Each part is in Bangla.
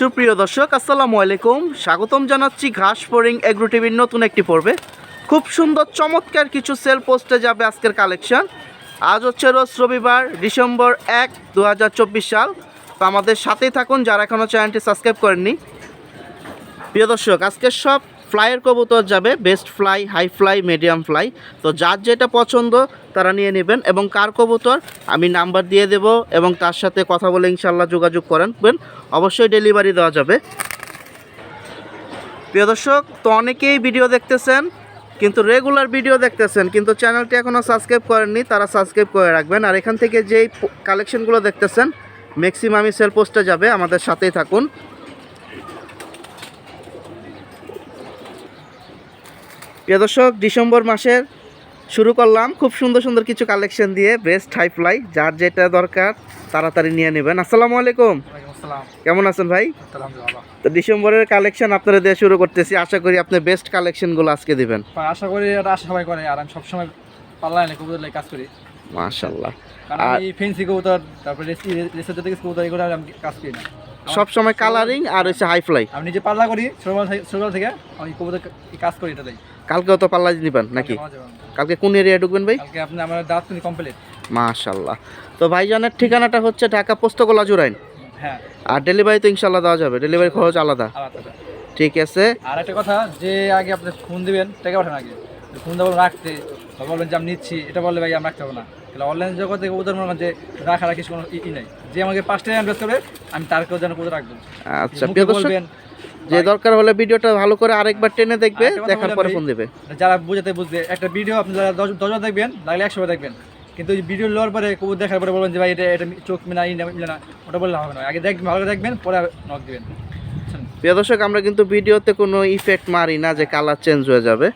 সুপ্রিয় দর্শক, আসসালামু আলাইকুম। স্বাগতম জানাচ্ছি ঘাস ফোরিং এগ্রো টিভির নতুন একটি পর্বে। খুব সুন্দর, চমৎকার কিছু সেল পোস্টে যাবে আজকের কালেকশন। আজ হচ্ছে রোজ রবিবার, ডিসেম্বর এক দু সাল। তো আমাদের সাথেই থাকুন যারা এখনও চ্যানেলটি সাবস্ক্রাইব করেননি। প্রিয় দর্শক, আজকের সব ফ্লাইয়ের কবুতর যাবে best fly high fly medium fly তো যার যেটা পছন্দ, তারা নিয়ে নেবেন। এবং কার কবুতর, আমি নাম্বার দিয়ে দেব এবং তার সাথে কথা বলে ইনশাল্লাহ যোগাযোগ করেন অবশ্যই ডেলিভারি দেওয়া যাবে। প্রিয় দর্শক, তো অনেকেই ভিডিও দেখতেছেন, কিন্তু রেগুলার ভিডিও দেখতেছেন, কিন্তু চ্যানেলটি এখনও সাবস্ক্রাইব করেননি, তারা সাবস্ক্রাইব করে রাখবেন। আর এখান থেকে যেই কালেকশনগুলো দেখতেছেন ম্যাক্সিমামই সেল পোস্টে যাবে। আমাদের সাথেই থাকুন। প্রিয় দর্শক ডিসেম্বর মাসের শুরু করলাম খুব সুন্দর সুন্দর কিছু কালেকশন দিয়ে বেস্ট হাই ফ্লাই যার যেটা দরকার তাড়াতাড়ি নিয়ে নেবেন। আসসালামু আলাইকুম। কেমন আছেন ভাই? তো ডিসেম্বরের কালেকশন আপনারা দিয়ে শুরু করতেছি। আশা করি আপনি বেস্ট কালেকশনগুলো আজকে দিবেন। আশা করি এটা আশা সবাই করে আর আমি সবসময় পাল্লা এনে কবুতর কাজ করি। মাশাল্লাহ আর- আমি ফেন্সি কবুতর তারপরে রেসের থেকে কবুতর এগুলো আমি কাজ করি না। সব সময় কালারিং আর হচ্ছে হাই ফ্লাই আমি নিজে পাল্লা করি ছোটবেলা থেকে আমি কবুতর কাজ করি এটাতেই। কালকেও তো পাল্লা নিবেন নাকি? কালকে কোন এরিয়া ঢুকবেন ভাই? কালকে আপনি আমার দাঁত কিন্তু কমপ্লিট মাশাল্লাহ তো ভাইজানের ঠিকানাটা হচ্ছে ঢাকা পোস্তকলা জুরাইন। হ্যাঁ। আর ডেলিভারি তো ইনশাল্লাহ দেওয়া যাবে। ডেলিভারি খরচ আলাদা। ঠিক আছে। আর একটা কথা যে আগে আপনি ফোন দিবেন টাকা পাঠান আগে। ফোন দেবো রাখতে বা বলবেন যে আমি নিচ্ছি এটা বললে ভাই আমি রাখতে পারব না। তাহলে অনলাইন জগতে কবুতর মনে করেন যে রাখা রাখিস কোনো ই নাই। যে আমাকে পাঁচ টাকা ইনভেস্ট করবে আমি তারকেও যেন কবুতর রাখব। আচ্ছা বলবেন যে দরকার হলে ভিডিওটা ভালো করে আরেকবার টেনে দেখবে দেখার পরে ফোন দেবে। যারা বুঝাতে বুঝতে একটা ভিডিও আপনি যারা দশ দশবার দেখবেন লাগলে একশো দেখবেন। কিন্তু ভিডিও লওয়ার পরে কবুতর দেখার পরে বলবেন যে ভাই এটা এটা চোখ মিলে না। ওটা বললে হবে না। আগে দেখবেন ভালো করে দেখবেন পরে নক দিবেন? প্রিয় দর্শক আমরা কিন্তু ভিডিওতে কোনো ইফেক্ট মারি না যে কালার চেঞ্জ হয়ে যাবে।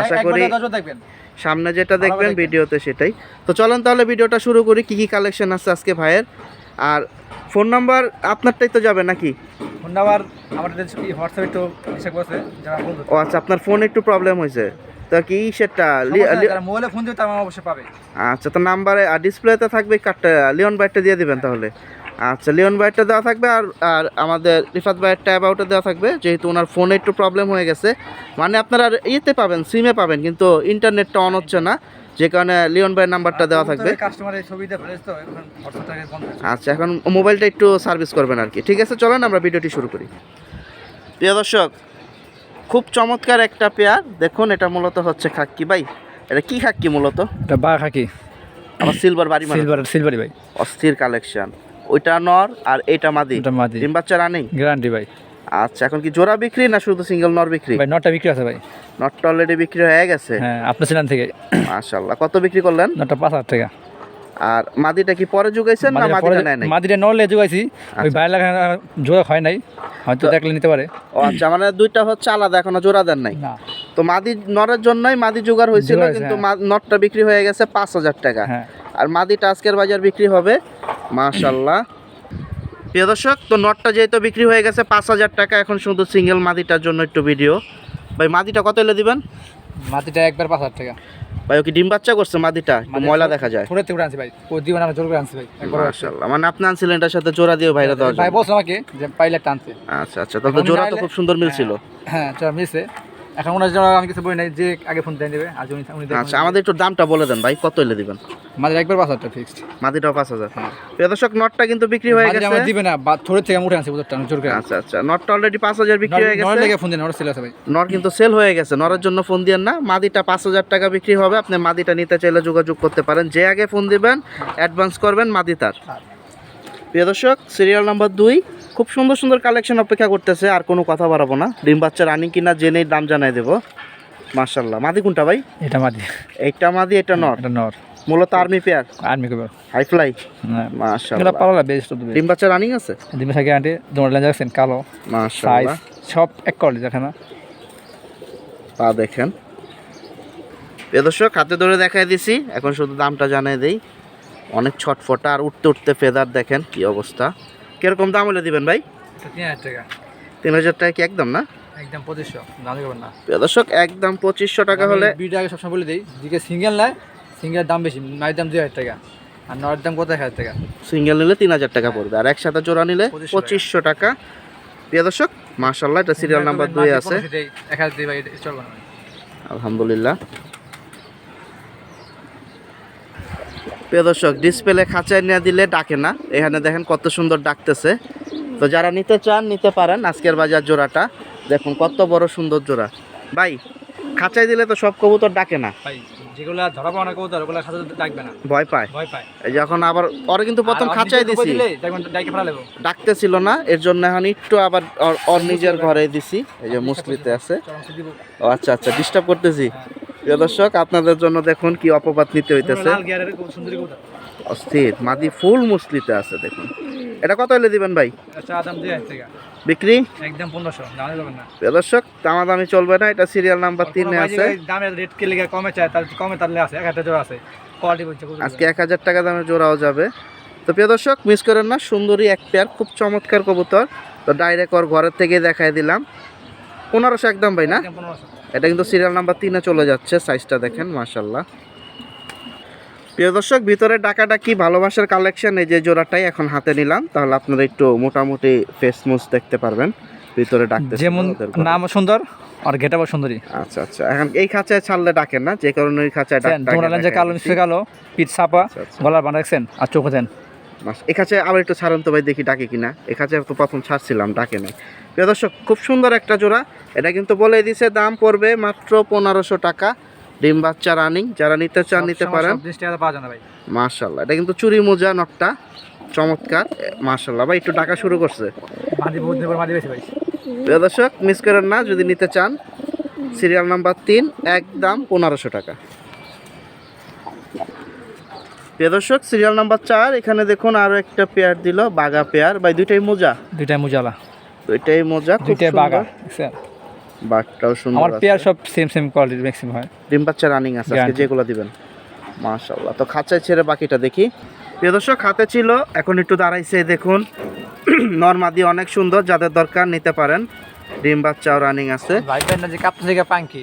আশা করি দেখবেন। সামনে যেটা দেখবেন। ভিডিওতে সেটাই। তো চলেন তাহলে ভিডিওটা শুরু করি কি কি কালেকশন আছে আজকে ভাইয়ের? আর ফোন নাম্বার আপনারটাই তো যাবে নাকি? ফোন নাম্বার আমার হোয়াটসঅ্যাপে একটু হিসাব করছে যারা বন্ধু। ও আচ্ছা আপনার ফোন একটু প্রবলেম হয়েছে। তো কি সেটা মোবাইলে ফোন দিবে তারা আমার অবশ্যই পাবে। আচ্ছা তো নাম্বারে আর ডিসপ্লেতে থাকবে কার্ডটা লিওন বাইটটা দিয়ে দিবেন তাহলে। আচ্ছা লিওন বাইটটা দেওয়া থাকবে আর আর আমাদের রিফাত বাইয়ের ট্যাব আউটে দেওয়া থাকবে যেহেতু ওনার ফোনে একটু প্রবলেম হয়ে গেছে। মানে আপনারা ইয়েতে পাবেন সিমে পাবেন কিন্তু ইন্টারনেটটা অন হচ্ছে না। যে কারণে লিওন ভাইয়ের নাম্বারটা দেওয়া থাকবে। কাস্টমারের তো। আচ্ছা এখন মোবাইলটা একটু সার্ভিস করবেন আর কি। ঠিক আছে চলেন আমরা ভিডিওটি শুরু করি। প্রিয় দর্শক খুব চমৎকার একটা পেয়ার দেখুন এটা মূলত হচ্ছে খাক্কি ভাই। এটা কি খাক্কি মূলত? এটা বা খাকি আমার সিলভার বাড়ি মানে? সিলভার সিলভারি ভাই। অস্থির কালেকশন ওইটা নর আর এইটা মাদি। এটা মাদি। ডিম বাচ্চা রানিং? গ্যারান্টি ভাই। আচ্ছা এখন কি জোড়া বিক্রি না শুধু সিঙ্গেল নর বিক্রি? ভাই নটা বিক্রি আছে ভাই। নটটা অলরেডি বিক্রি হয়ে গেছে? হ্যাঁ আপনার ছিলেন থেকে। মাশাল্লাহ কত বিক্রি করলেন? নটা পাঁচ হাজার টাকা। আর মাদিটা কি পরে যুগাইছেন না মাদিটা নেয় নাই মাদিটা নলে যোগাইছি ওই আচ্ছা। বাইরে লাগা যোগা হয় নাই হয়তো দেখলে নিতে পারে। ও আচ্ছা মানে দুইটা হচ্ছে আলাদা এখনও জোড়া দেন নাই? না। তো মাদি নরের জন্যই মাদি জোগাড় হয়েছিল জোগাড় হয়েছে, কিন্তু মা- নটটা বিক্রি হয়ে গেছে পাঁচ হাজার টাকা। হ্যাঁ। আর মাদিটা আজকের বাজার বিক্রি হবে মাশাল্লাহ প্রিয় দর্শক তো নটটা যেহেতু বিক্রি হয়ে গেছে পাঁচ হাজার টাকা এখন শুধু সিঙ্গেল মাদিটার জন্য একটু ভিডিও ভাই মাদিটা কত এলে দিবেন? মাটিটা একবার পাঁচ হাজার টাকা। ভাই ও কি ডিম বাচ্চা করছে মাদিটা? ময়লা দেখা যায়। থোড়ে থেকে আনছি ভাই। ও দিবেন আমরা জোর করে আনছি ভাই। একবার মাশাল্লাহ মানে আপনি আনছিলেন এটার সাথে জোড়া দিয়ে ভাইরা দেওয়ার ভাই জন্য আমাকে যে পাইলে টানতে আচ্ছা আচ্ছা। তাহলে তো জোড়া তো খুব সুন্দর মিলছিল। হ্যাঁ চল মিলছে। এখন ওনার জন্য আমি কিছু বলি নাই যে আগে ফোন দিয়ে দেবে আর উনি উনি। আচ্ছা আমাদের একটু দামটা বলে দেন ভাই কত এলে দিবেন? মাঝে একবার পাঁচ হাজার টাকা ফিক্সড মাদিটাও পাঁচ হাজার। হ্যাঁ প্রিয় দর্শক নটটা কিন্তু বিক্রি হয়ে গেছে। আমার দিবে না থোড়ে থেকে উঠে আনছি বুঝতে জোর করে। আচ্ছা আচ্ছা নটটা অলরেডি পাঁচ হাজার বিক্রি হয়ে গেছে। লেগে ফোন দেন ওরা ছিল আছে ভাই। নর কিন্তু সেল হয়ে গেছে নরের জন্য ফোন দিয়েন না। মাদিটা পাঁচ হাজার টাকা বিক্রি হবে আপনি মাদিটা নিতে চাইলে যোগাযোগ করতে পারেন। যে আগে ফোন দিবেন অ্যাডভান্স করবেন মাদি তার। প্রিয় দর্শক সিরিয়াল নাম্বার দুই খুব সুন্দর সুন্দর কালেকশন অপেক্ষা করতেছে আর কোনো কথা বাড়াবো না। ডিম বাচ্চা রানিং কিনা জেনেই দাম জানাই দেবো। মার্শাল্লাহ মাদি কোনটা ভাই? এটা মাদি। এইটা মাদি এটা নর? এটা নর। মূলত আর্মি পেয়ার আর্মি কবে হাই ফ্লাই এটা মার্শাল্লাহ পালা বেশ তো ডিম বাচ্চা রানিং আছে? দিবে থাকে আন্টি তোমার লেন্স দেখছেন কালো। মার্শাল্লাহ সব এক কোয়ালিটি দেখেন না? তা দেখেন। দর্শক হাতে ধরে দেখাই দিছি। এখন শুধু দামটা জানাই দেই। অনেক ছটফটা আর উঠতে উঠতে ফেদার দেখেন কি অবস্থা। কীরকম দাম হলে দিবেন ভাই? তিন হাজার টাকা। তিন হাজার টাকা কি একদম না? একদম পঁচিশশো দাম না। দর্শক একদম পঁচিশশো টাকা হলে বিটা আগে সবসময় বলে দিই দিকে সিঙ্গেল নেয় সিঙ্গেলের দাম বেশি নয়ের দাম দুই হাজার টাকা। আর নয়ের দাম কত এক হাজার টাকা? সিঙ্গেল নিলে তিন হাজার টাকা পড়বে আর একসাথে জোড়া নিলে পঁচিশশো টাকা। প্রিয় দর্শক মাশাল্লাহ এটা সিরিয়াল নাম্বার দুই আছে। আলহামদুলিল্লাহ। প্রিয় দর্শক ডিসপ্লে খাঁচায় নিয়ে দিলে ডাকে না। এখানে দেখেন কত সুন্দর ডাকতেছে। তো যারা নিতে চান নিতে পারেন আজকের বাজার জোড়াটা। দেখুন কত বড় সুন্দর জোড়া। ভাই খাঁচায় দিলে তো সব কবুতর ডাকে না। যেগুলো ধরা পাওয়া না কবুতর ওগুলো সাথে ডাকবে না। ভয় পায়। ভয় পায়। এই যখন আবার ওরা কিন্তু প্রথম খাঁচায় দিছি। ডাকতেছিল না এর জন্য এখন একটু আবার ওর- নিজের ঘরে দিছি। এই যে মুসলিতে আছে। ও আচ্ছা আচ্ছা ডিস্টার্ব করতেছি। প্রিয় দর্শক আপনাদের জন্য দেখুন কি অপবাদ নিতে হইতেছে। অস্থির মাদি ফুল মুসলিতে আছে দেখুন। এটা কত হলে দিবেন ভাই? আচ্ছা দাম। বিক্রি? একদম পনেরোশো না। প্রিয় দর্শক দামাদামি চলবে না এটা সিরিয়াল নাম্বার তিনে আছে। দামের রেট কে লেগে কমে চায় তার কমে তাহলে আছে এক হাজার জোড়া আছে। আজকে এক হাজার টাকা দামে জোড়াও যাবে। তো প্রিয় দর্শক মিস করেন না সুন্দরী এক পেয়ার খুব চমৎকার কবুতর। তো ডাইরেক্ট ওর ঘরের থেকে দেখাই দিলাম। পনেরোশো একদম ভাই না? পনেরোশো। এটা কিন্তু সিরিয়াল নাম্বার তিনে চলে যাচ্ছে সাইজটা দেখেন মাশাল্লাহ প্রিয় দর্শক ভিতরে ডাকাডাকি ভালোবাসার কালেকশন এই যে জোড়াটাই এখন হাতে নিলাম তাহলে আপনারা একটু মোটামুটি ফেস মুস দেখতে পারবেন ভিতরে ডাকতে যেমন নাম সুন্দর আর ঘেটাবো সুন্দরী। আচ্ছা আচ্ছা এখন এই খাঁচায় ছাড়লে ডাকেন না যে কারণে ওই খাঁচায় ডাক তোমরা যে কালো মিশে কালো পিঠ ছাপা আচ্ছা, আচ্ছা। গলার বানা রাখছেন আর চোখ দেন। এই খাঁচায় আবার একটু ছাড়ুন তো ভাই দেখি ডাকে কিনা। এই খাঁচায় তো প্রথম ছাড়ছিলাম ডাকে নাই। প্রিয় দর্শক খুব সুন্দর একটা জোড়া। এটা কিন্তু বলে দিছে দাম পড়বে মাত্র পনেরোশো টাকা। ডিম বাচ্চা রানিং যারা নিতে চান নিতে পারেন। টাকা মার্শাল্লাহ এটা কিন্তু চুরি মোজা নটটা চমৎকার। মার্শাল্লাহ ভাই একটু ডাকা শুরু করছে। প্রিয় দর্শক মিস করেন না যদি নিতে চান সিরিয়াল নাম্বার তিন একদম পনেরোশো টাকা। প্রিয় দর্শক সিরিয়াল নাম্বার চার এখানে দেখুন আরও একটা পেয়ার দিল বাগা পেয়ার ভাই দুইটাই মোজা? দুইটাই মুজালা দুইটাই মোজা খুব দুইটাই বাগা সুন্দর। আমার পেয়ার সব সেম সেম কোয়ালিটির ম্যাক্সিমাম হয়। ডিম বাচ্চা রানিং আছে আজকে যেগুলো দিবেন। মাশাল্লাহ তো খাঁচায় ছেড়ে বাকিটা দেখি। প্রিয় দর্শক হাতে ছিল এখন একটু দাঁড়াইছে দেখুন। নর্মাদি অনেক সুন্দর যাদের দরকার নিতে পারেন। ডিম বাচ্চাও রানিং আছে। ভাই না যে কাপতে থেকে পাঙ্কি।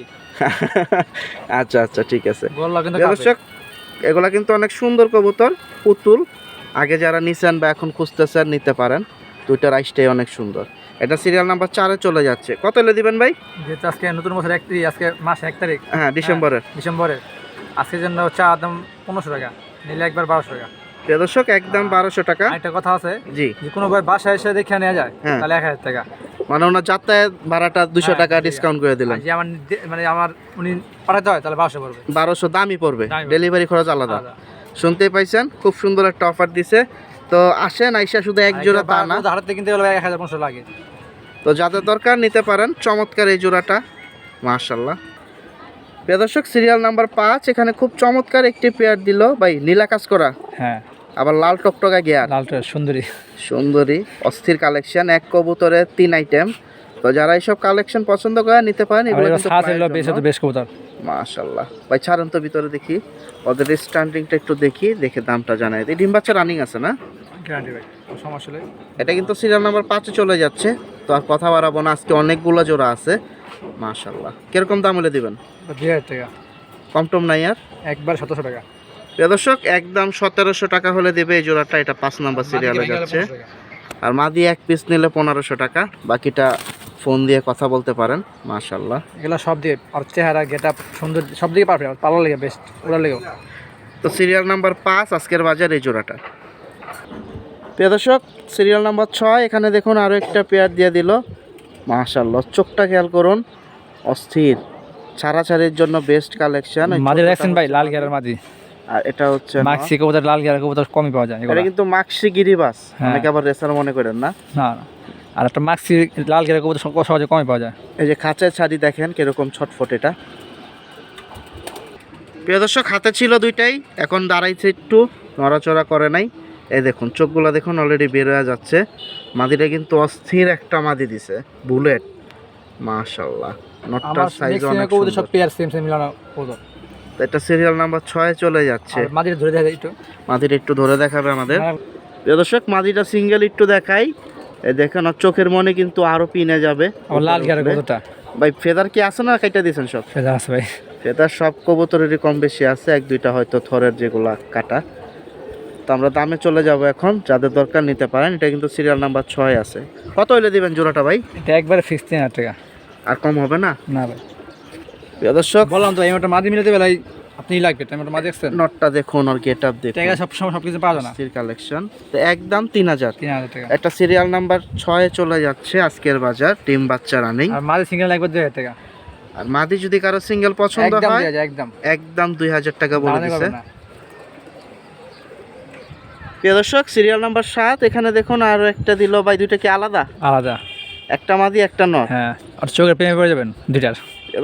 আচ্ছা আচ্ছা ঠিক আছে। দর্শক এগুলা কিন্তু অনেক সুন্দর কবুতর পুতুল। আগে যারা নিছেন বা এখন খুঁজতেছেন নিতে পারেন। দুইটার আইসটাই অনেক সুন্দর। এটা সিরিয়াল নাম্বার চারে চলে যাচ্ছে। কত এলে দিবেন ভাই? যেহেতু আজকে নতুন বছর এক তারিখ আজকে মাস এক তারিখ। হ্যাঁ ডিসেম্বরের। ডিসেম্বরের। আজকের জন্য চা দাম পনেরোশো টাকা নিলে একবার বারোশো টাকা। প্রিয় দর্শক একদম বারোশো টাকা। একটা কথা আছে জি। কোনো ভাই বাসায় এসে দেখে নেওয়া যায় হ্যাঁ। তাহলে এক হাজার টাকা। মানে ওনার যাতায়াত ভাড়াটা দুশো হ্যাঁ, টাকা ডিসকাউন্ট করে দিলেন। যে আমার মানে আমার উনি পাঠাতে হয় তাহলে বারোশো পড়বে। বারোশো দামই পড়বে। ডেলিভারি খরচ আলাদা। শুনতেই পাইছেন খুব সুন্দর একটা অফার দিছে। তো আসেন আইসা শুধু এক জোড়া তা না। মধ্যে কিনতে গেলে এক হাজার পনেরোশো লাগে। তো যাদের দরকার নিতে পারেন চমৎকার এই জোড়াটা। মাশাল্লাহ। প্রিয় দর্শক সিরিয়াল নাম্বার পাঁচ এখানে খুব চমৎকার একটি পেয়ার দিল। ভাই নীলা কাজ করা। হ্যাঁ। আবার লাল টকটকা গিয়ার লালটা সুন্দরী। সুন্দরী অস্থির কালেকশন এক কবুতরের তিন আইটেম তো যারা এইসব কালেকশন পছন্দ করে নিতে পারেন আর এগুলো কিন্তু বেশ কবুতর। মাশাল্লাহ ভাই ছাড়েন তো ভিতরে দেখি। ওদের স্ট্যান্ডিংটা একটু দেখি দেখে দামটা জানাই। দিই ডিম বাচ্চা রানিং আছে না? এটা কিন্তু সিরিয়াল নাম্বার পাঁচে চলে যাচ্ছে। তো আর কথা বাড়াবো না আজকে অনেকগুলো জোড়া আছে। মাশাল্লাহ কীরকম দাম হলে দিবেন? টাকা। কম টম নাই আর? একবার সতেরোশো টাকা। প্রিয় দর্শক একদম সতেরোশো টাকা হলে দেবে এই জোড়াটা। এটা পাঁচ নাম্বার সিরিয়ালে যাচ্ছে। 1500 টাকা। আর মাদি এক পিস নিলে পনেরোশো টাকা বাকিটা ফোন দিয়ে কথা বলতে পারেন মাশাল্লাহ এগুলো সব দিয়ে আর চেহারা গেট আপ সুন্দর সব দিকে পারফেক্ট পালার লেগে বেস্ট ওরা লেগেও। তো সিরিয়াল নাম্বার পাঁচ আজকের বাজার এই জোড়াটা। প্রিয় দর্শক সিরিয়াল নাম্বার ছয় এখানে দেখুন আরও একটা পেয়ার দিয়ে দিল। মাশাল্লাহ চোখটা খেয়াল করুন অস্থির ছাড়াছাড়ির জন্য বেস্ট কালেকশন মাঝে দেখছেন ভাই লাল গিয়ারের মাদি আর এটা হচ্ছে। মাক্সি কবুতর লাল গিয়ারের কবুতর কমই পাওয়া যায় এগুলো। এটা কিন্তু মাক্সি গিরিবাস। হ্যাঁ। অনেকে আবার রেসার মনে করেন না। না না। আর একটা মাক্সি লাল কবুতর সহজে কমই পাওয়া যায়। এই যে খাঁচের ছাড়ি দেখেন কীরকম ছটফট এটা। প্রিয় দর্শক হাতে ছিল দুইটাই এখন দাঁড়াইছে একটু নড়াচড়া করে নাই। এই দেখুন চোখগুলো দেখুন অলরেডি বের হয়ে যাচ্ছে। মাদিটা কিন্তু অস্থির একটা মাদি দিছে বুলেট। মাশাল্লাহ নটটার সাইজ অনেক সব পেয়ার সেম সেম মিলানো এটা সিরিয়াল নাম্বার ছয়ে চলে যাচ্ছে। মাদিটা ধরে দেখা একটু। মাদিটা একটু ধরে দেখাবে আমাদের। প্রিয় দর্শক মাদিটা সিঙ্গেল একটু দেখাই। এই দেখেন চোখের মনে কিন্তু আরও পিনে যাবে। লাল গিয়ারের কবুতরটা। ভাই ফেদার কি আছে না কেটে দিয়েছেন সব? ফেজা আছে ভাই। ফেদার সব কবুতরেরই কম বেশি আছে এক দুইটা হয়তো থরের যেগুলা কাটা। তো আমরা দামে চলে যাব এখন যাদের দরকার নিতে পারেন। এটা কিন্তু সিরিয়াল নাম্বার ছয় আছে। কত হইলে দিবেন জোড়াটা ভাই? এটা একবারে ফিক্স তিন হাজার টাকা। আর কম হবে না? না ভাই। দর্শক বললাম তো এই মোটা মাদি মিলাতে বেলায় আপনি লাগবে টাইম মোটা মাদি দেখছেন? নটটা দেখুন আর গেট আপ দেখুন। টাকা সব সময় সব কিছু পাওয়া যায় না? কালেকশন তো একদম তিন হাজার। তিন হাজার টাকা। একটা সিরিয়াল নাম্বার ছয়ে চলে যাচ্ছে আজকের বাজার টিম বাচ্চা রানিং আর মাদি সিঙ্গেল লাগবে দুই হাজার টাকা। আর মাদি যদি কারও সিঙ্গেল পছন্দ হয় একদম। একদম দুই হাজার টাকা বলে দিছে। প্রিয় দর্শক সিরিয়াল নাম্বার সাত এখানে দেখুন আরও একটা দিল। ভাই দুইটা কি আলাদা? আলাদা। একটা মাদি একটা নর হ্যাঁ আর চোখের প্রেমে পড়ে যাবেন দুইটার।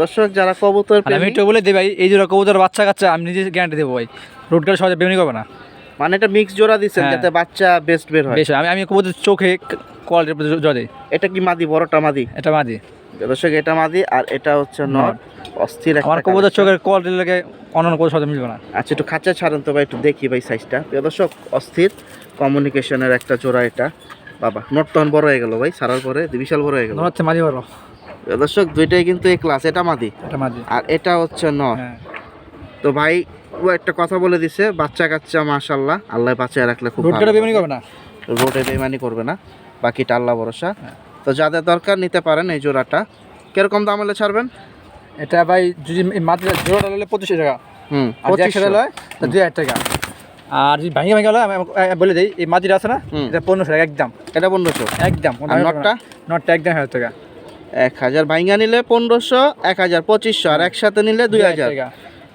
দর্শক যারা কবুতর আমি একটু বলে দিই ভাই এই জোড়া কবুতর বাচ্চা কাচ্চা আমি নিজে গ্যারান্টি দেবো ভাই। রোড গাড়ি সহজে বেমনি করবে না। মানে এটা মিক্স জোড়া দিচ্ছেন হ্যাঁ। যাতে বাচ্চা বেস্ট বের হয়। বেশ আমি আমি কবুতর চোখে কোয়ালিটির জোড়া দিই এটা কি মাদি বড়টা মাদি? এটা মাদি। দর্শক এটা মাদি আর এটা হচ্ছে নর অস্থির আমার কবুতর চোখের কোয়ালিটির লাগে অন্যান্য কবুতর সহজে মিলবে না। আচ্ছা একটু খাঁচা ছাড়েন তো ভাই একটু দেখি ভাই সাইজটা দর্শক অস্থির কমিউনিকেশনের একটা জোড়া এটা। বাবা নোট তখন বড় হয়ে গেল ভাই সারার পরে বিশাল বড় হয়ে গেল। হচ্ছে মাদি বড়। দর্শক দুইটাই কিন্তু এই ক্লাস এটা মাদি। এটা মাদি। আর এটা হচ্ছে নর হ্যাঁ। তো ভাই ও একটা কথা বলে দিছে বাচ্চা কাচ্চা মাশাল্লাহ আল্লাহ বাঁচায় রাখলে খুব রোড বেমনি করবে না? রোডে বেমানি করবে না। বাকিটা আল্লাহ ভরসা। হ্যাঁ। তো যাদের দরকার নিতে পারেন এই জোড়াটা। কীরকম দাম হলে ছাড়বেন? এটা ভাই যদি মাদি জোড়াটা নিলে পঁচিশশো টাকা। হুম লয় তা দুই হাজার টাকা। আর যদি ভাঙে ভাঙে আমি বলে দিই এই মাদিটা আছে না এটা পনেরোশো টাকা একদম। এটা পনেরোশো। একদম নটটা? নটটা একদম হাজার টাকা। এক হাজার ভাইঙ্গা নিলে পনেরোশো এক হাজার পঁচিশশো আর একসাথে নিলে দুই হাজার।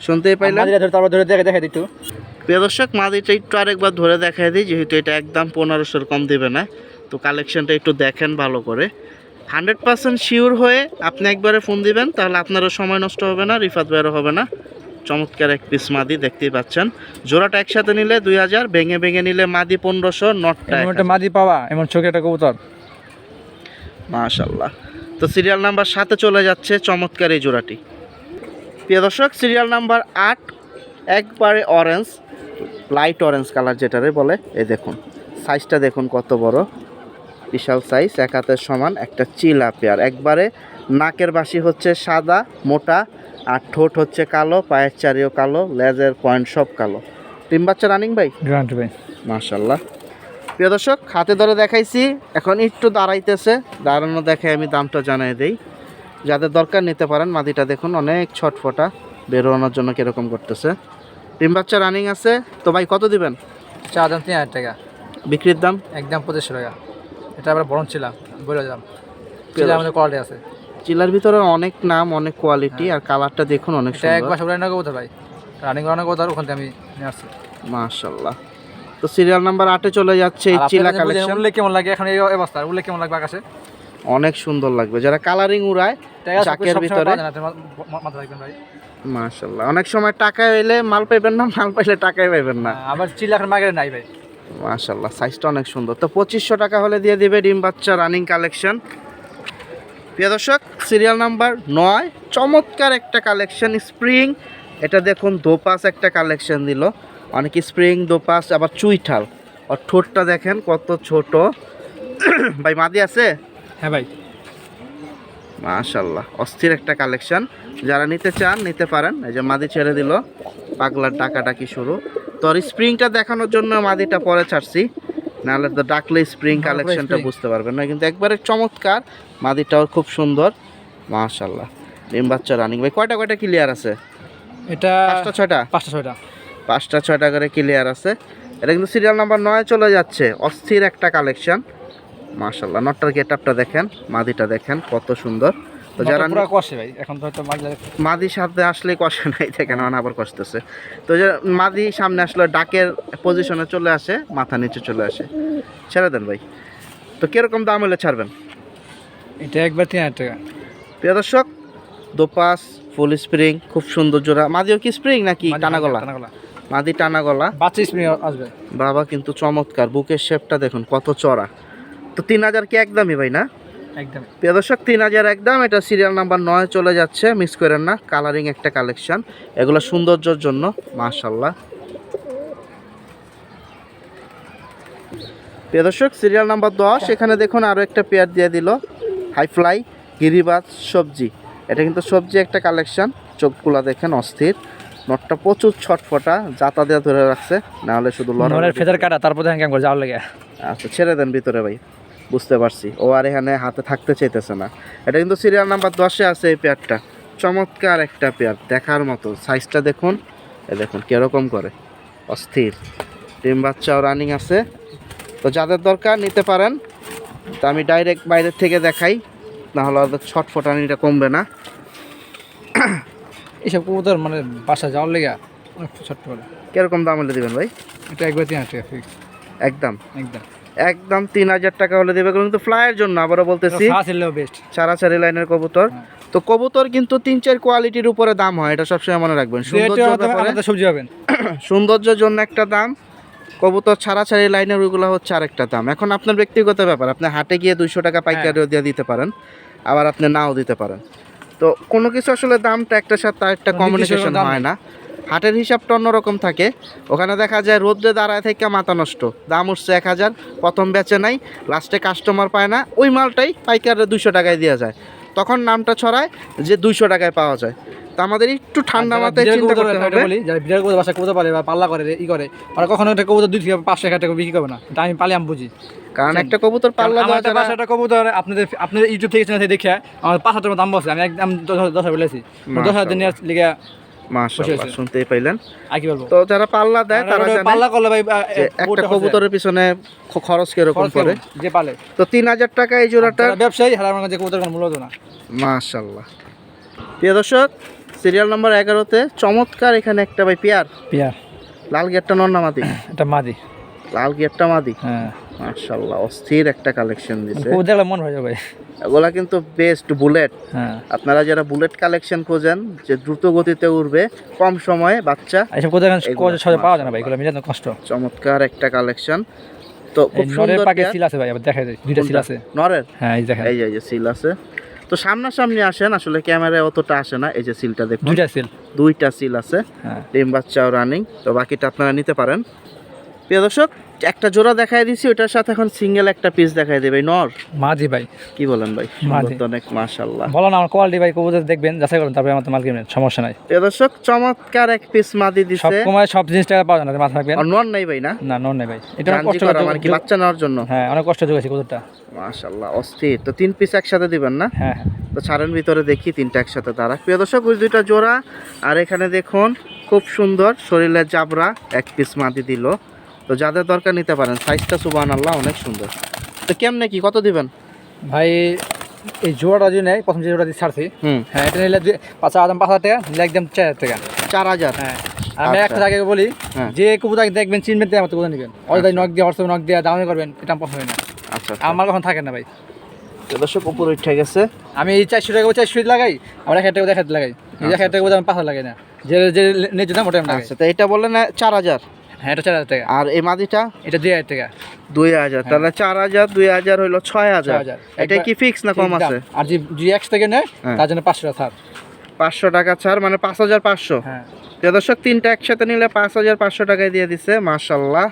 শুনতেই ধরে তারপর ধরে দেখে একটু প্রিয় দর্শক মাদিটা একটু আরেকবার ধরে দেখাই দিই যেহেতু এটা একদম পনেরোশোর কম দেবে না। তো কালেকশনটা একটু দেখেন ভালো করে। হান্ড্রেড পার্সেন্ট শিওর হয়ে আপনি একবারে ফোন দিবেন তাহলে আপনারও সময় নষ্ট হবে না রিফাত বেরো হবে না। চমৎকার এক পিস মাদি দেখতেই পাচ্ছেন। জোড়াটা একসাথে নিলে দুই হাজার ভেঙে ভেঙে নিলে মাদি পনেরোশো নটটা মাদি পাওয়া এমন চোখে একটা কবুতর। মাশাল্লাহ তো সিরিয়াল নাম্বার সাথে চলে যাচ্ছে চমৎকার এই জোড়াটি। প্রিয় দর্শক সিরিয়াল নাম্বার আট একবারে অরেঞ্জ লাইট অরেঞ্জ কালার যেটারে বলে এই দেখুন সাইজটা দেখুন কত বড়। বিশাল সাইজ এক হাতের সমান একটা চিলা পেয়ার একবারে নাকের বাসি হচ্ছে সাদা মোটা আর ঠোঁট হচ্ছে কালো পায়ের চারিও কালো লেজের পয়েন্ট সব কালো। টিম বাচ্চা রানিং ভাই? গ্রান্ট ভাই। মাশাল্লাহ। প্রিয় দর্শক হাতে ধরে দেখাইছি এখন একটু দাঁড়াইতেছে। দাঁড়ানো দেখে আমি দামটা জানাই দেই। যাদের দরকার নিতে পারেন মাদিটা দেখুন অনেক ছটফটা বেরোনোর জন্য কীরকম করতেছে। ডিম বাচ্চা রানিং আছে। তো ভাই কত দিবেন? চার দাম তিন হাজার টাকা। বিক্রির দাম? একদম পঁচিশশো টাকা। এটা আবার বরং ছিলাম বলে ছিলাম আমাদের কোয়ালিটি আছে। চিলার ভিতরে অনেক নাম অনেক কোয়ালিটি আর কালারটা দেখুন অনেক সুন্দর। না কবুতর ভাই। রানিং করানো কবুতর ওখান থেকে আমি নিয়ে আসছি। মাশাল্লাহ তো সিরিয়াল নাম্বার আটে চলে যাচ্ছে এই চিলা কালেকশন উল্লেখ কেমন লাগে এখন এই অবস্থা? উল্লেখ কেমন লাগবে আকাশে? অনেক সুন্দর লাগবে। যারা কালারিং উড়ায় চাকের ভিতরে। পাওয়া যায় না, আপনি মা- মা- মাথায় রাখবেন ভাই। মাশাল্লাহ অনেক সময় টাকা এলে মাল পাইবেন না মাল পাইলে টাকাই পাইবেন না। আবার চিল এখন মার্কেটে নাই ভাই। মাশাল্লাহ সাইজটা অনেক সুন্দর। তো পঁচিশশো টাকা হলে দিয়ে দিবে ডিম বাচ্চা রানিং কালেকশন প্রিয় দর্শক সিরিয়াল নাম্বার নয়। চমৎকার একটা কালেকশন স্প্রিং এটা দেখুন দোপাস একটা কালেকশন দিল। অনেক স্প্রিং দোপাস আবার চুইঠাল। আর ঠোঁটটা দেখেন কত ছোট। ভাই মাদি আছে? হ্যাঁ ভাই। মাশাল্লাহ অস্থির একটা কালেকশন। যারা নিতে চান নিতে পারেন। এই যে মাদি ছেড়ে দিল। পাগলার ডাকাডাকি শুরু। তো স্প্রিংটা দেখানোর জন্য মাদিটা পরে ছাড়ছি। নাহলে তো ডাকলে স্প্রিং কালেকশনটা বুঝতে পারবেন না। কিন্তু একবারে চমৎকার। মাদিটাও খুব সুন্দর। মাশাল্লাহ ডিম বাচ্চা রানিং। ভাই কয়টা কয়টা ক্লিয়ার আছে? এটা পাঁচটা ছয়টা? পাঁচটা ছয়টা। পাঁচটা ছয়টা করে ক্লিয়ার আছে। এটা কিন্তু সিরিয়াল নাম্বার নয় চলে যাচ্ছে। অস্থির একটা কালেকশন মাশাল্লাহ নটটার গেট আপটা দেখেন মাদিটা দেখেন কত সুন্দর। তো যারা কষে ভাই এখন তো হয়তো মাদি সাথে আসলে কষে নাই থেকে না আবার কষতেছে। তো যে মাদি সামনে আসলে ডাকের পজিশনে চলে আসে মাথা নিচে চলে আসে। ছেড়ে দেন ভাই। তো কীরকম দাম হলে ছাড়বেন? এটা একবার তিন হাজার টাকা। প্রিয় দর্শক দোপাস ফুল স্প্রিং খুব সুন্দর জোড়া। মাদিও কি স্প্রিং নাকি টানা গলা মাদি টানা গলা। বাচ্চা স্প্রিং আসবে। বাবা কিন্তু চমৎকার বুকের শেপটা দেখুন কত চড়া। তো তিন হাজার কি একদমই ভাই না? একদম। প্রিয় দর্শক তিন হাজার একদম এটা সিরিয়াল নাম্বার নয় চলে যাচ্ছে মিস করেন না কালারিং একটা কালেকশন এগুলো সৌন্দর্যের জন্য মাশাল্লাহ প্রিয় দর্শক সিরিয়াল নাম্বার দশ এখানে দেখুন আরও একটা পেয়ার দিয়ে দিল হাইফ্লাই গিরিবাজ সবজি। এটা কিন্তু সবজি একটা কালেকশন চোখগুলা দেখেন অস্থির। নটটা প্রচুর ছটফটা জাতা দিয়ে ধরে রাখছে না হলে শুধু লড়াই ফেদার কাটা তারপর দেখেন কেমন করে যাওয়ার লেগে। আচ্ছা ছেড়ে দেন ভিতরে ভাই বুঝতে পারছি। ও আর এখানে হাতে থাকতে চাইতেছে না। এটা কিন্তু সিরিয়াল নাম্বার দশে আছে এই পেয়ারটা চমৎকার একটা পেয়ার দেখার মতো। সাইজটা দেখুন এ দেখুন কীরকম করে। অস্থির। ডিম বাচ্চাও রানিং আছে। তো যাদের দরকার নিতে পারেন তো আমি ডাইরেক্ট বাইরের থেকে দেখাই। নাহলে ওদের ছটফটানিটা কমবে না। এইসব কবুতর মানে বাসা যাওয়ার লেগে অনেক ছোট্ট করে। কীরকম দাম হলে দেবেন ভাই? এটা একবার তিন হাজার টাকা ফিক্স একদম? একদম। একদম তিন হাজার টাকা হলে দেবে কিন্তু ফ্লাইয়ের জন্য আবারও বলতেছি। চারাচারি লাইনের কবুতর। হ্যাঁ। তো কবুতর কিন্তু তিন চার কোয়ালিটির উপরে দাম হয় এটা সবসময় মনে রাখবেন। সৌন্দর্যের সবজি হবেন সৌন্দর্যের জন্য একটা দাম কবুতর ছাড়াছাড়ি লাইনের ওইগুলো হচ্ছে আরেকটা দাম। এখন আপনার ব্যক্তিগত ব্যাপার আপনি হাটে গিয়ে দুইশো টাকা পাইকারিও দিয়ে দিতে পারেন আবার আপনি নাও দিতে পারেন। তো কোনো কিছু আসলে দামটা একটা সাথে একটা কমিউনিকেশন হয় না। হাটের হিসাবটা অন্যরকম থাকে। ওখানে দেখা যায় রোদ্রে দাঁড়ায় থেকে মাথা নষ্ট। দাম উঠছে এক হাজার প্রথম বেচে নাই লাস্টে কাস্টমার পায় না। ওই মালটাই পাইকারে দুশো টাকায় দেওয়া যায়। তখন নামটা ছড়ায় যে দুইশো টাকায় পাওয়া যায়। তো আমাদের একটু ঠান্ডা মাথায় চিন্তা করতে হবে। বলি যারা কবুতর বাসা কবুতর পালে বা পাল্লা করে ই করে আর কখনো একটা কবুতর দুই থেকে পাঁচশো এক টাকা বিক্রি করবে না এটা আমি পালে আমি বুঝি। কারণ একটা কবুতর পাল্লা দেওয়া একটা যারা- বাসাটা কবুতর আপনাদের আপনাদের ইউটিউব থেকে চ্যানেল থেকে দেখে আমার পাঁচ হাজার দাম বলছে আমি একদম দশ হাজার- বলেছি। দশ হাজার মাশাআল্লাহ। শুনতেই পাইলেন। তো যারা পাল্লা দেয় তারা জানে পাল্লা করলে ভাই যে একটা কবুতরের পিছনে খরচ কীরকম যে পালে। তো তিন হাজার টাকা এই জোড়াটা ব্যবসায়ী হারা আমার কাছে কবুতর কোনো মূল্য না। মাশাল্লাহ প্রিয় দর্শক সিরিয়াল নাম্বার এগারোতে চমৎকার এখানে একটা ভাই পেয়ার। পিয়ার। লাল গেটটা নন্না মাদি? এটা মাদি। লাল গেটটা মাদি? হ্যাঁ। মাশাল্লাহ অস্থির একটা কালেকশন দিছে। কবুতর দেখলে মন হয়ে যাবে এগুলা কিন্তু বেস্ট বুলেট হ্যাঁ। আপনারা যারা বুলেট কালেকশন খোঁজেন যে দ্রুত গতিতে উঠবে কম সময়ে বাচ্চা এখন এগুলো সহজে পাওয়া যায় না ভাই এগুলো মিলানো কষ্ট। চমৎকার একটা কালেকশন তো খুব সুন্দর পাকে সিল আছে ভাই আবার দেখা যায় দুইটা সিল আছে। নরের? হ্যাঁ এই দেখেন এই যে সিল আছে। তো সামনাসামনি আসেন আসলে ক্যামেরায় অতটা আসে না এই যে সিলটা দেখুন। দুইটা সিল। দুইটা সিল আছে হ্যাঁ। ডিম বাচ্চাও রানিং তো বাকিটা আপনারা নিতে পারেন। প্রিয় দর্শক একটা জোড়া দেখাই দিছি ওটার সাথে এখন সিঙ্গেল একটা পিস দেখাই দেবে। নর? মাঝি ভাই। কি বলেন ভাই। তো অনেক মাশাল্লাহ বলো না আমার কোয়ালিটি ভাই কবুতর দেখবেন যাচাই করুন তারপরে আমার মাল কিনবেন সমস্যা নাই। প্রিয় দর্শক চমৎকার এক পিস মাদি সব সময় সব জিনিস টাকা পাওয়া যায় না মাথা রাখবেন। আর নর নাই ভাই না? না নন নাই ভাই। এটা অনেক কষ্ট করে মানে কি বাচ্চা নেওয়ার জন্য। হ্যাঁ অনেক কষ্ট যোগাইছি কবুতরটা। মাশাল্লাহ অস্থির। তো তিন পিস একসাথে দিবেন না? হ্যাঁ হ্যাঁ। তো ছাড়েন ভিতরে দেখি তিনটা একসাথে দাঁড়া। প্রিয় দর্শক ওই দুইটা জোড়া আর এখানে দেখুন খুব সুন্দর শরীরের জাবরা এক পিস মাদি দিল। তো যাদের দরকার নিতে পারেন। সাইজটা সুবান আল্লাহ অনেক সুন্দর। তো কেমনে কি? কত দিবেন? ভাই এই জোড়াটা যদি নেয় প্রথম যে জোড়া দিয়ে ছাড়ছি হ্যাঁ এটা নিলে পাঁচ হাজার পাঁচ হাজার টাকা নিলে একদম চার হাজার টাকা। চার হাজার? হ্যাঁ আমি আচ্ছা। একটা আগে বলি হ্যাঁ। যে কবুতর দেখবেন চিনবেন দিয়ে আমার কবুতর নেবেন। অযথাই নখ দিয়ে হোয়াটসঅ্যাপে নখ দিয়ে দামে করবেন এটা আমার পছন্দ হয় না। আচ্ছা আমার কখন থাকে না ভাই। দর্শক উপরে উঠে গেছে। আমি এই চারশো টাকা চারশো লাগাই আমার এক হাজার টাকা দেখাতে লাগাই। এই এক হাজার টাকা আমি পাঁচ হাজার লাগাই না। যে যে ন্যায্য দাম ওটা আমি আচ্ছা তো এটা বললেন চার হাজার। হ্যাঁ এটা চার হাজার টাকা। আর এই মাদিটা? এটা দুই হাজার টাকা। দুই হাজার। তাহলে চার হাজার দুই হাজার হইল ছয় হাজার। এটা কি ফিক্স না কম আছে? আর যে থেকে নেয় হ্যাঁ। তার জন্য পাঁচশো টাকা ছাড়। পাঁচশো টাকা ছাড় মানে পাঁচ হাজার পাঁচশো। হ্যাঁ। প্রিয় দর্শক তিনটা একসাথে নিলে পাঁচ হাজার পাঁচশো টাকায় দিয়ে দিছে মার্শাল্লাহ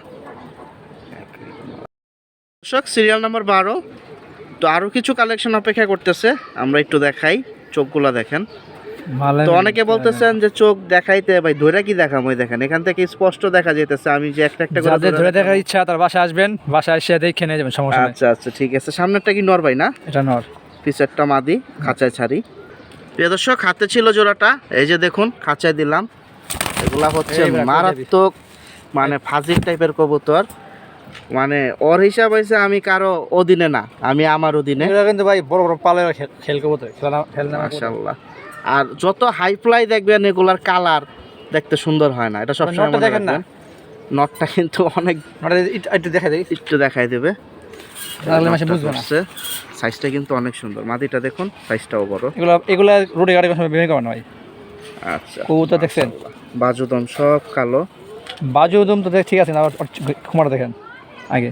দর্শক সিরিয়াল নাম্বার বারো। তো আরও কিছু কালেকশন অপেক্ষা করতেছে আমরা একটু দেখাই চোখগুলো দেখেন। তো অনেকে বলতেছেন যে চোখ দেখাইতে ভাই ধরে কি দেখাম ওই দেখেন? এখান থেকে স্পষ্ট দেখা যেতেছে আমি যে একটা একটা করে ধরে দেখার ইচ্ছা তার বাসায় আসবেন বাসায় এসে দেখে নিয়ে যাবেন সমস্যা নেই। আচ্ছা আচ্ছা ঠিক আছে। সামনেরটা কি নর ভাই না? এটা নর। পিছেরটা মাদি খাঁচায় ছাড়ি। প্রিয় দর্শক হাতে ছিল জোড়াটা। এই যে দেখুন খাঁচায় দিলাম। এগুলা হচ্ছে মারাত্মক মানে ফাজিল টাইপের কবুতর। মানে ওর হিসাব হয়েছে আমি কারও অধীনে না আমি আমার অধীনে। কিন্তু ভাই বড় বড় পালের খেল- খেল কবুতর খেলনা খেলনা কবুতর। আর যত হাই ফ্লাই দেখবেন এগুলার কালার দেখতে সুন্দর হয় না। এটা সবসময় মনে দেখেন না? নটটা কিন্তু অনেক একটু- দেখা দেই। একটু দেখাই দেবে। সাইজটা কিন্তু অনেক সুন্দর। মাদিটা দেখুন সাইজটাও বড়। এগুলো এগুলো রোডে গাড়ি বের করে না ভাই? আচ্ছা। কবুতর দেখছেন? বাজুদম সব কালো। বাজু উদম তো দেখ- ঠিক আছে না কুমার দেখেন আগে।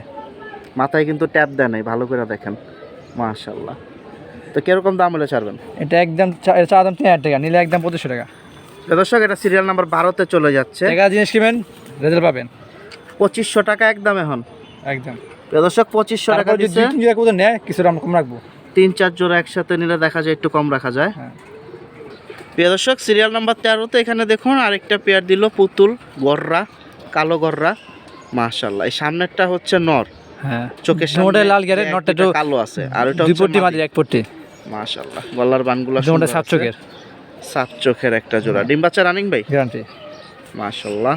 মাথায় কিন্তু ট্যাপ দেয় নাই ভালো করে দেখেন। মাশাল্লাহ তো কীরকম দাম হলে ছাড়বেন? এটা একদম চা- দাম তিন হাজার টাকা নিলে একদম পঁচিশশো টাকা। দর্শক এটা সিরিয়াল নাম্বার বারোতে চলে যাচ্ছে। টাকা জিনিস কিনবেন রেজাল্ট পাবেন। পঁচিশশো টাকা একদম এখন। একদম। দর্শক পঁচিশশো টাকা যদি নেয় কিছু দাম কম রাখব। তিন চার জোড়া একসাথে নিলে দেখা যায় একটু কম রাখা যায়। হ্যাঁ। প্রিয় দর্শক সিরিয়াল নাম্বার তেরোতে এখানে দেখুন আরেকটা পেয়ার দিল পুতুল গররা কালো গররা। মাশাল্লাহ এই সামনেরটা হচ্ছে নর। হ্যাঁ। চোখের দুটোটা লাল গেরে নটটা কালো আছে। আর ওটা দুই পট্টি মাদি এক পট্টি। মাশাল্লাহ গলার বানগুলো সুন্দর সাত চোখের। সাত চোখের একটা জোড়া। ডিম বাচ্চা রানিং ভাই? গ্যারান্টি মাশাল্লাহ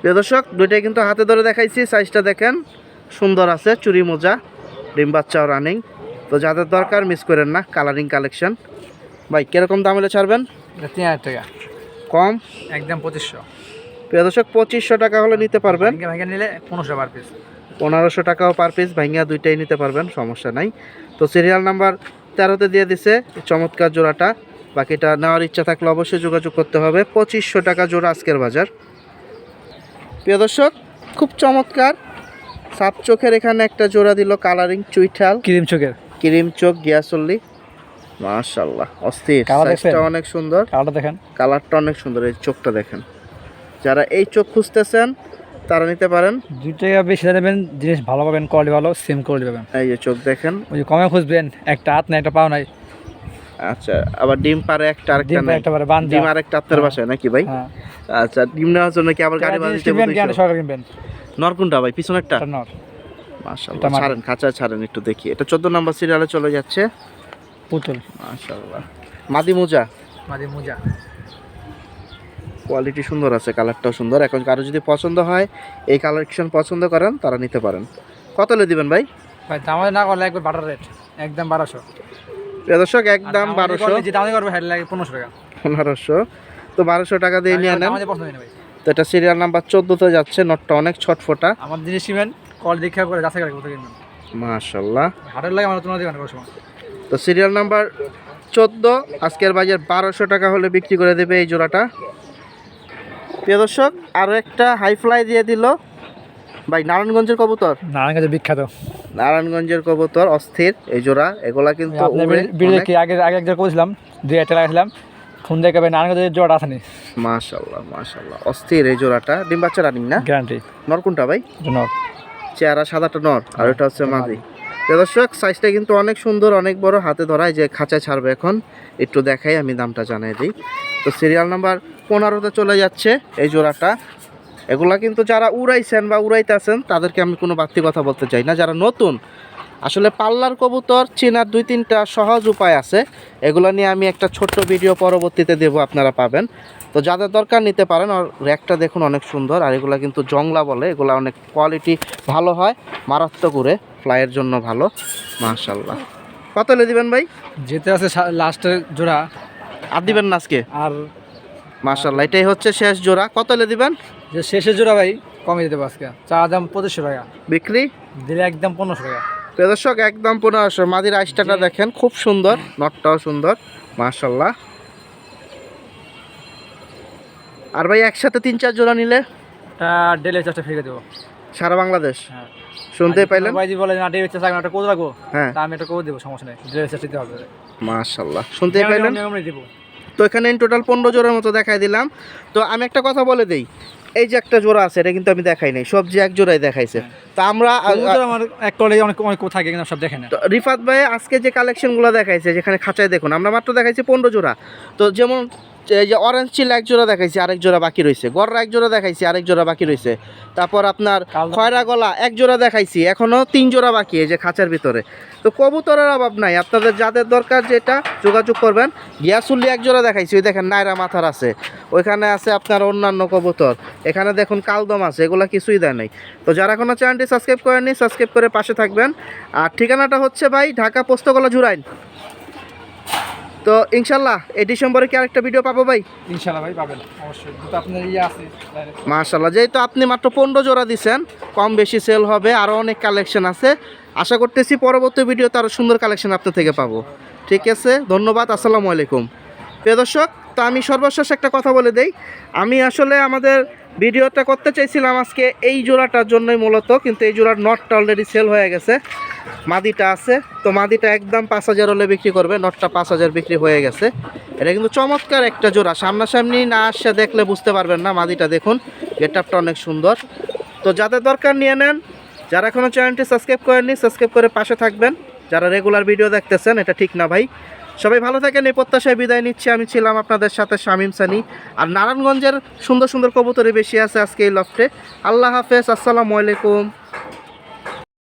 প্রিয় দর্শক দুইটাই কিন্তু হাতে ধরে দেখাইছি সাইজটা দেখেন। সুন্দর আছে চুরি মোজা ডিম বাচ্চাও রানিং তো যাদের দরকার মিস করেন না কালারিং কালেকশন ভাই কীরকম দাম হলে ছাড়বেন? তিন হাজার টাকা। কম? একদম পঁচিশশো। প্রিয় দর্শক পঁচিশশো টাকা হলে নিতে পারবেন। ভেঙে নিলে পনেরোশো পার পিস পনেরোশো টাকাও পার পিস ভাঙ্গা দুইটাই নিতে পারবেন সমস্যা নাই। তো সিরিয়াল নাম্বার তেরোতে দিয়ে দিছে চমৎকার জোড়াটা। বাকিটা নেওয়ার ইচ্ছা থাকলে অবশ্যই যোগাযোগ করতে হবে। পঁচিশশো টাকা জোড়া আজকের বাজার। প্রিয় দর্শক খুব চমৎকার। সাত চোখের এখানে একটা জোড়া দিল কালারিং চুইঠাল। ক্রিম চোখের। ক্রিম চোখ গিয়াসল্লি। মাশাল্লাহ অস্থির। সাইজটা অনেক সুন্দর। কালারটা দেখেন। কালারটা অনেক সুন্দর এই চোখটা দেখেন। যারা এই চোখ খুঁজতেছেন তারা নিতে পারেন? দুই টাকা বেশি নেবেন জিনিস ভালো পাবেন কোয়ালিটি ভালো সেম কোয়ালিটি পাবেন। এই যে চোখ দেখেন। ওই যে কমে খুঁজবেন একটা হাত নাই একটা পাও নাই। আচ্ছা আবার ডিম পারে একটা আরেকটা নাই। একটা পারে বান ডিম আরেকটা আপনার বাসায় নাকি ভাই? হ্যাঁ। আচ্ছা ডিম নেওয়ার জন্য কি আবার গাড়ি বাড়ি কিনবেন গ্যারান্টি সরকার কিনবেন। নরকুনটা ভাই পিছনেরটা এটা নর। মাশাআল্লাহ ছাড়েন খাঁচা ছাড়েন একটু দেখি। এটা 14 নাম্বার সিরিয়ালে চলে যাচ্ছে। পুতুল। মাশাআল্লাহ। মাদি মোজা? মাদি মুজা। কোয়ালিটি সুন্দর আছে কালারটাও সুন্দর। এখন কারও যদি পছন্দ হয় এই কালেকশন পছন্দ করেন তারা নিতে পারেন। কত le দিবেন ভাই? ভাই দামাতে না করলে একবার বাটার রেট একদম বারোশো। প্রিয় দর্শক একদম বারোশো। যে দামে করবে হেড লাগে পনেরোশো টাকা। পনেরোশো। তো বারোশো টাকা দিয়ে নিয়ে নেন। হয় তো এটা সিরিয়াল নাম্বার চোদ্দোতে যাচ্ছে নটটা অনেক ছটফটা। আমার জিনিস কিনবেন কল দীক্ষা করে যাচাই করে কোথায় কিনবেন। মাশাল্লাহ। হাটের লাগে আমার তোমার কোনো সময়। তো সিরিয়াল নাম্বার চোদ্দ আজকের বাজার বারোশো টাকা হলে বিক্রি করে দেবে এই জোড়াটা। প্রিয় দর্শক আরও একটা হাই ফ্লাই দিয়ে দিল। ভাই নারায়ণগঞ্জের কবুতর? নারায়ণ কাছে বিখ্যাত। নারায়ণগঞ্জের কবুতর অস্থির এই জোড়া এগুলা কিন্তু। কি আগে আগে একবার করেছিলাম দুই একটা লাগাইছিলাম ফোন দেখে ভাই নারায়ণ কাছে জোড়া আসেনি মাশাল্লাহ মাশাল্লাহ অস্থির এই জোড়াটা। ডিম বাচ্চা রানিং না? গ্যারান্টি। নর কোনটা ভাই? নর। চেহারা সাদাটা নর আর ওটা হচ্ছে মাদি। দর্শক সাইজটা কিন্তু অনেক সুন্দর অনেক বড় হাতে ধরায় যে খাঁচায় ছাড়বে এখন। একটু দেখাই আমি দামটা জানিয়ে দিই। তো সিরিয়াল নাম্বার পনেরোতে চলে যাচ্ছে এই জোড়াটা। এগুলা কিন্তু যারা উড়াইছেন বা উড়াইতেছেন তাদেরকে আমি কোনো বাড়তি কথা বলতে চাই না। যারা নতুন আসলে পাল্লার কবুতর চেনার দুই তিনটা সহজ উপায় আছে। এগুলো নিয়ে আমি একটা ছোট্ট ভিডিও পরবর্তীতে দেবো আপনারা পাবেন। তো যাদের দরকার নিতে পারেন আর র্যাকটা দেখুন অনেক সুন্দর আর এগুলা কিন্তু জংলা বলে এগুলা অনেক কোয়ালিটি ভালো হয় মারাত্মক করে ফ্লাইয়ের জন্য ভালো মাশাল্লাহ কত দিবেন ভাই? যেতে আছে লাস্টের জোড়া। আর দিবেন না আজকে? আর মাশাল্লাহ এটাই হচ্ছে শেষ জোড়া কত হলে দিবেন যে শেষের জোড়া ভাই কমে দিতে আজকে চা দাম পঁচিশশো টাকা বিক্রি দিলে একদম পনেরোশো টাকা প্রিয় দর্শক একদম পনেরোশো মাদির আইসটাটা দেখেন খুব সুন্দর নটটাও সুন্দর মাশাল্লাহ আর ভাই একসাথে তিন চার জোড়া নিলে ডেলে চারটা ফ্রি দেবো সারা বাংলাদেশ হ্যাঁ শুনতে পাইলেন ভাই যদি বলে না ডেলে চার্জ একটা কোদ রাখব হ্যাঁ আমি একটা করে দেবো সমস্যা নেই ডেলে চার্জ দিতে হবে মাশাল্লাহ শুনতে পাইলেন আমি দেবো তো এখানে টোটাল পনেরো জোড়ার মতো দেখাই দিলাম। তো আমি একটা কথা বলে দিই এই যে একটা জোড়া আছে এটা কিন্তু আমি দেখাই নাই সবজি এক জোড়াই দেখাইছে। তো আমরা কবুতর আমার এক কলেজে অনেক অনেক থাকে কিন্তু সব দেখে না। তো রিফাত ভাই আজকে যে কালেকশনগুলো দেখাইছে যেখানে খাঁচায় দেখুন আমরা মাত্র দেখাইছি পনেরো জোড়া। তো যেমন এই যে অরেঞ্জ চিল এক জোড়া দেখাইছি আরেক জোড়া বাকি রয়েছে গররা এক জোড়া দেখাইছি আরেক জোড়া বাকি রয়েছে তারপর আপনার খয়রা গলা এক জোড়া দেখাইছি এখনও তিন জোড়া বাকি এই যে খাঁচার ভিতরে। তো কবুতরের অভাব নাই আপনাদের যাদের দরকার যেটা যোগাযোগ করবেন। গিয়াসুল্লি এক জোড়া দেখাইছি ওই দেখেন নাইরা মাথার আছে। ওইখানে আছে আপনার অন্যান্য কবুতর। এখানে দেখুন কালদম আছে এগুলো কিছুই দেয় নাই। তো যারা কোনো চ্যানেলটি সাবস্ক্রাইব করেননি সাবস্ক্রাইব করে পাশে থাকবেন। আর ঠিকানাটা হচ্ছে ভাই ঢাকা পোস্তকলা জুরাইন তো ইনশাল্লাহ এই ডিসেম্বরে কি আরেকটা ভিডিও পাবো ভাই? ইনশাল্লাহ ভাই পাবেন। অবশ্যই কিন্তু আপনার ইয়ে আছে মাশাল্লাহ যেহেতু আপনি মাত্র পনেরো জোড়া দিছেন কম বেশি সেল হবে আরও অনেক কালেকশন আছে। আশা করতেছি পরবর্তী ভিডিওতে আরও সুন্দর কালেকশন আপনার থেকে পাবো। ঠিক আছে ধন্যবাদ আসসালামু আলাইকুম। প্রিয় দর্শক তো আমি সর্বশেষ একটা কথা বলে দেই। আমি আসলে আমাদের ভিডিওটা করতে চাইছিলাম আজকে এই জোড়াটার জন্যই মূলত, কিন্তু এই জোড়ার নটটা অলরেডি সেল হয়ে গেছে। মাদিটা আছে, তো মাদিটা একদম পাঁচ হাজার হলে বিক্রি করবে, নটটা পাঁচ হাজার বিক্রি হয়ে গেছে। এটা কিন্তু চমৎকার একটা জোড়া, সামনাসামনি না আসে দেখলে বুঝতে পারবেন না মাদিটা দেখুন গেট আপটা অনেক সুন্দর। তো যাদের দরকার নিয়ে নেন, যারা এখনও চ্যানেলটি সাবস্ক্রাইব করেননি, সাবস্ক্রাইব করে পাশে থাকবেন। যারা রেগুলার ভিডিও দেখতেছেন, এটা ঠিক না ভাই। সবাই ভালো থাকেন, এই প্রত্যাশায় বিদায় নিচ্ছি। আমি ছিলাম আপনাদের সাথে শামীম সানি। আর নারায়ণগঞ্জের সুন্দর সুন্দর কবুতরে বেশি আছে আজকে এই লফটে। আল্লাহ হাফেজ, আসসালামু আলাইকুম।